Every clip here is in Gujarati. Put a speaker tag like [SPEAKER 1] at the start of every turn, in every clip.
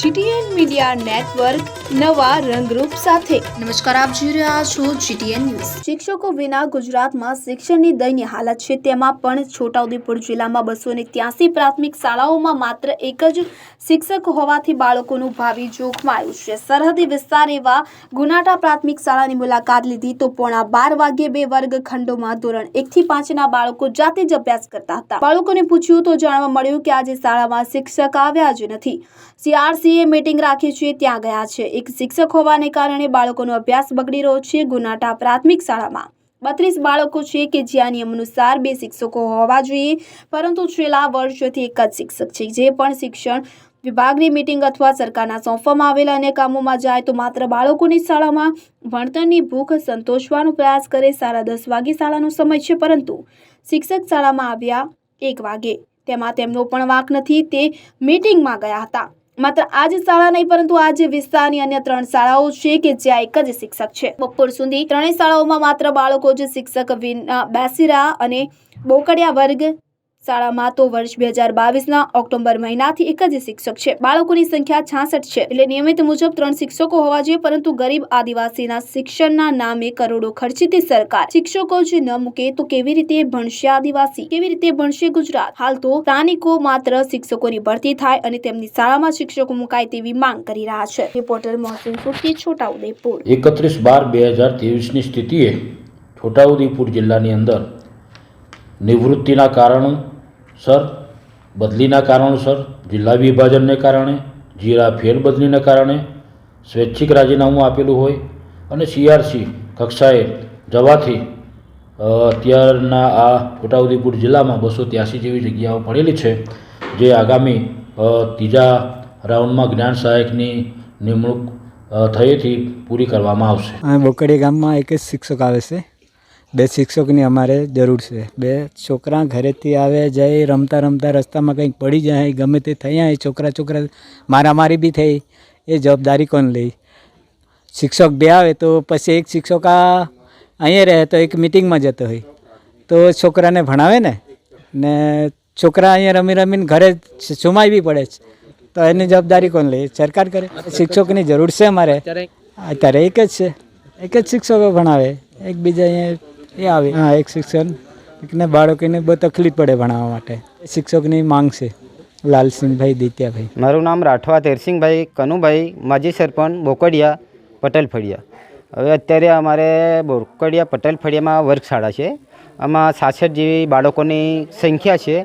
[SPEAKER 1] જીટીએન મીડિયા નેટવર્ક નવા રંગરૂપ સાથે.
[SPEAKER 2] નમસ્કાર આપ જોઈ રહ્યા છો જીટીએન ન્યૂઝ.
[SPEAKER 1] શિક્ષકો વિના ગુજરાતમાં શિક્ષણની દયનીય હાલત છે. તેમાં પણ છોટાઉદેપુર જિલ્લામાં બસો ને ત્યાસી પ્રાથમિક શાળાઓમાં માત્ર એક જ શિક્ષક હોવાથી બાળકોનું ભાવિ જોખમાયું છે. સરહદી વિસ્તાર એવા ગુનાટા પ્રાથમિક શાળાની મુલાકાત લીધી તો પોણા બાર વાગ્યે બે વર્ગખંડોમાં ધોરણ એકથી પાંચના બાળકો જાતે જ અભ્યાસ કરતા હતા. બાળકોને પૂછ્યું તો જાણવા મળ્યું કે આજે શાળામાં શિક્ષક આવ્યા જ નથી. સીઆરસીએ મીટિંગ રાખી છે, ત્યાં ગયા છે. એક શિક્ષક હોવાને કારણે બાળકોનો અભ્યાસ બગડી રહ્યો છે ગુનાટા પ્રાથમિક શાળામાં. બત્રીસ બાળકો છે કે જ્યાં નિયમ અનુસાર બે શિક્ષકો હોવા જોઈએ, પરંતુ છેલ્લા વર્ષોથી એક જ શિક્ષક છે, જે પણ શિક્ષણ વિભાગની મીટિંગ અથવા સરકારના સોંપવામાં આવેલા અન્ય કામોમાં જાય તો માત્ર બાળકોની શાળામાં ભણતરની ભૂખ સંતોષવાનો પ્રયાસ કરે સાડા દસ વાગે શાળાનો સમય છે, પરંતુ શિક્ષક શાળામાં આવ્યા એક વાગે. તેમાં તેમનો પણ વાંક નથી, તે મીટિંગમાં ગયા હતા. માત્ર આ જ શાળા નહીં, પરંતુ આ જ વિસ્તારની અન્ય ત્રણ શાળાઓ છે કે જ્યાં એક જ શિક્ષક છે. બપોર સુધી ત્રણેય શાળાઓમાં માત્ર બાળકો જ શિક્ષક વિના, બેસીરા અને બોકડિયા વર્ગ શાળામાં તો વર્ષ બે હજાર બાવીસના ઓક્ટોબર મહિનાથી એક જ શિક્ષક છે. બાળકોની સંખ્યા છાસઠ છે. એટલે નિયમિત મુજબ ત્રણ શિક્ષકો હોવા જોઈએ, પરંતુ ગરીબ આદિવાસીના શિક્ષણના નામે કરોડો ખર્ચીતી સરકાર. શિક્ષકો જ ન મૂકે તો કેવી રીતે ભણશે આદિવાસી? કેવી રીતે ભણશે ગુજરાત? હાલ તો સ્થાનિકો માત્ર શિક્ષકોની ભરતી થાય અને તેમની શાળામાં શિક્ષકો મુકાય તેવી માંગ કરી રહ્યા છે. રિપોર્ટર મોહસિન સુરતી, છોટાઉદેપુર.
[SPEAKER 3] એકત્રીસ બાર બે હજાર ત્રેવીસની સ્થિતિએ છોટાઉદેપુર જિલ્લાની અંદર નિવૃત્તિના કારણોસર બદલીના કારણોસર જિલ્લા વિભાજનને કારણે જીરા ફેરબદલીને કારણે સ્વૈચ્છિક રાજીનામું આપેલું હોય અને સીઆરસી કક્ષાએ જવાથી અત્યારના આ છોટાઉદેપુર જિલ્લામાં બસો ત્યાસી જેવી જગ્યાઓ પડેલી છે, જે આગામી ત્રીજા રાઉન્ડમાં જ્ઞાન સહાયકની નિમણૂક થયેથી પૂરી કરવામાં આવશે.
[SPEAKER 4] બોકડી ગામમાં એક જ શિક્ષક આવે છે. બે શિક્ષકની અમારે જરૂર છે. બે છોકરા ઘરેથી આવે જાય રમતા રમતા રસ્તામાં કંઈક પડી જાય ગમે તે થઈ જાય છોકરા છોકરા મારામારી બી થઈ એ જવાબદારી કોણ લે શિક્ષક બે આવે તો પછી એક શિક્ષક આ અહીંયા રહે તો એક મિટિંગમાં જતો હોય. તો છોકરાને ભણાવે ને ને છોકરા અહીંયા રમી રમીને ઘરે સુમાઈ બી પડે છે. તો એની જવાબદારી કોણ લે સરકાર કરે. શિક્ષકની જરૂર છે અમારે. અત્યારે એક જ છે. એક જ શિક્ષકો ભણાવે. એકબીજા અહીંયા એ આવે. હા એક શિક્ષણ બાળકોને બહુ તકલીફ પડે ભણાવવા માટે. શિક્ષકની માંગ છે. લાલસિંહભાઈ દિત્યાભાઈ.
[SPEAKER 5] મારું નામ રાઠવા તેરસિંહભાઈ કનુભાઈ માજી સરપંચ બોકડિયા પટેલ ફળિયા હવે અત્યારે અમારે બોકડિયા પટેલ ફળિયામાં વર્ગશાળા છે. આમાં સાસઠ જેવી બાળકોની સંખ્યા છે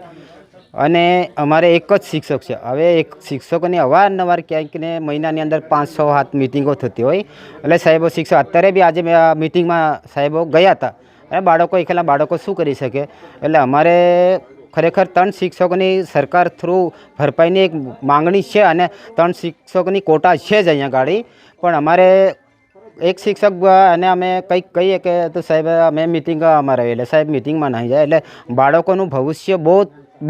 [SPEAKER 5] અને અમારે એક જ શિક્ષક છે. હવે એક શિક્ષકોની અવારનવાર ક્યાંક ને મહિનાની અંદર પાંચ છ હાથ મિટિંગો થતી હોય. એટલે સાહેબો શિક્ષક અત્યારે બી આજે મેં આ મિટિંગમાં સાહેબો ગયા હતા. અને બાળકો, એકલા બાળકો શું કરી શકે? એટલે અમારે ખરેખર ત્રણ શિક્ષકોની સરકાર થ્રુ ભરપાઈની એક માંગણી છે અને ત્રણ શિક્ષકોની કોટા છે જ અહીંયા ગાડી. પણ અમારે એક શિક્ષક અને અમે કંઈક કહીએ કે તો સાહેબ, અમે મિટિંગ અમારે, એટલે સાહેબ મિટિંગમાં નહીં જાય. એટલે બાળકોનું ભવિષ્ય બહુ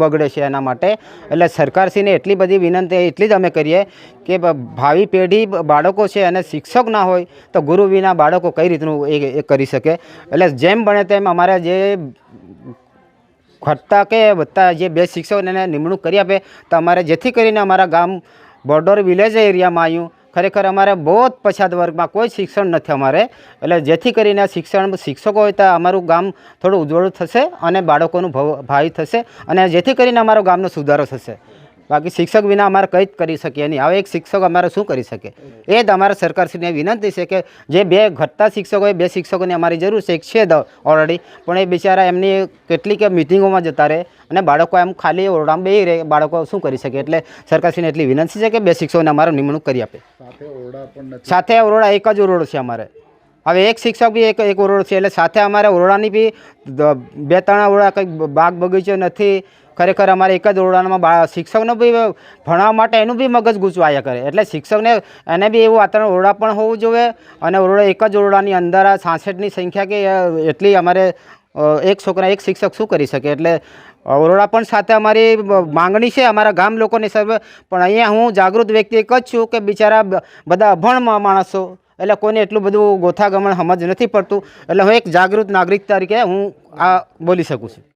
[SPEAKER 5] બગડે છે એના માટે. એટલે સરકારશ્રીને એટલી બધી વિનંતી, એટલી જ અમે કરીએ કે ભાવિ પેઢી બાળકો છે અને શિક્ષક ના હોય તો ગુરુ વિના બાળકો કઈ રીતનું એ કરી શકે. એટલે જેમ બને તેમ અમારે જે ઘટતા કે વધતા જે બે શિક્ષકોને નિમણૂક કરી આપે, તો અમારે જેથી કરીને અમારા ગામ બોર્ડર વિલેજ એરિયામાં આવ્યું ખરેખર અમારે બહુ જ પછાત વર્ગમાં કોઈ શિક્ષણ નથી અમારે. એટલે જેથી કરીને શિક્ષણ શિક્ષકો હોય તો અમારું ગામ થોડું ઉજ્જવળ થશે અને બાળકોનું ભવ થશે અને જેથી કરીને અમારો ગામનો સુધારો થશે. બાકી શિક્ષક વિના અમારે કંઈ જ કરી શકીએ નહીં. હવે એક શિક્ષક અમારે શું કરી શકે? એ જ અમારે સરકારશ્રીને વિનંતી છે કે જે બે ઘટતા શિક્ષકો હોય બે શિક્ષકોની અમારી જરૂર છે એક છે ઓલરેડી પણ એ બિચારા એમની કેટલીક મિટિંગોમાં જતા રહે અને બાળકો એમ ખાલી ઓરડામાં બેહી રહે. બાળકો શું કરી શકે? એટલે સરકારશ્રીને એટલી વિનંતી છે કે બે શિક્ષકોને અમારે નિમણૂક કરી આપે. સાથે ઓરડા એક જ ઓરડો છે અમારે. હવે એક શિક્ષક બી એક એક ઓરડો છે. એટલે સાથે અમારે ઓરડાની બી બે ત્રણ ઓરડા કંઈક બાગ બગીચો નથી. ખરેખર અમારે એક જ ઓરડામાં શિક્ષકનો બી ભણવા માટે એનું બી મગજ ગૂંચવાયા કરે. એટલે શિક્ષકને એને બી એવું વાતાવરણ ઓરડા પણ હોવું જોઈએ અને ઓરડો એક જ ઓરડાની અંદર આ સાસઠની સંખ્યા કે એટલી અમારે એક છોકરા, એક શિક્ષક શું કરી શકે? એટલે ઓરડા પણ સાથે અમારી માંગણી છે અમારા ગામ લોકોની સર્વે પણ અહીંયા હું જાગૃત વ્યક્તિ એક જ છું કે બિચારા બધા અભણ માણસો. એટલે કોઈને એટલું બધું ગોથાગમણ સમજ નથી પડતું. એટલે હું એક જાગૃત નાગરિક તરીકે હું આ બોલી શકું છું.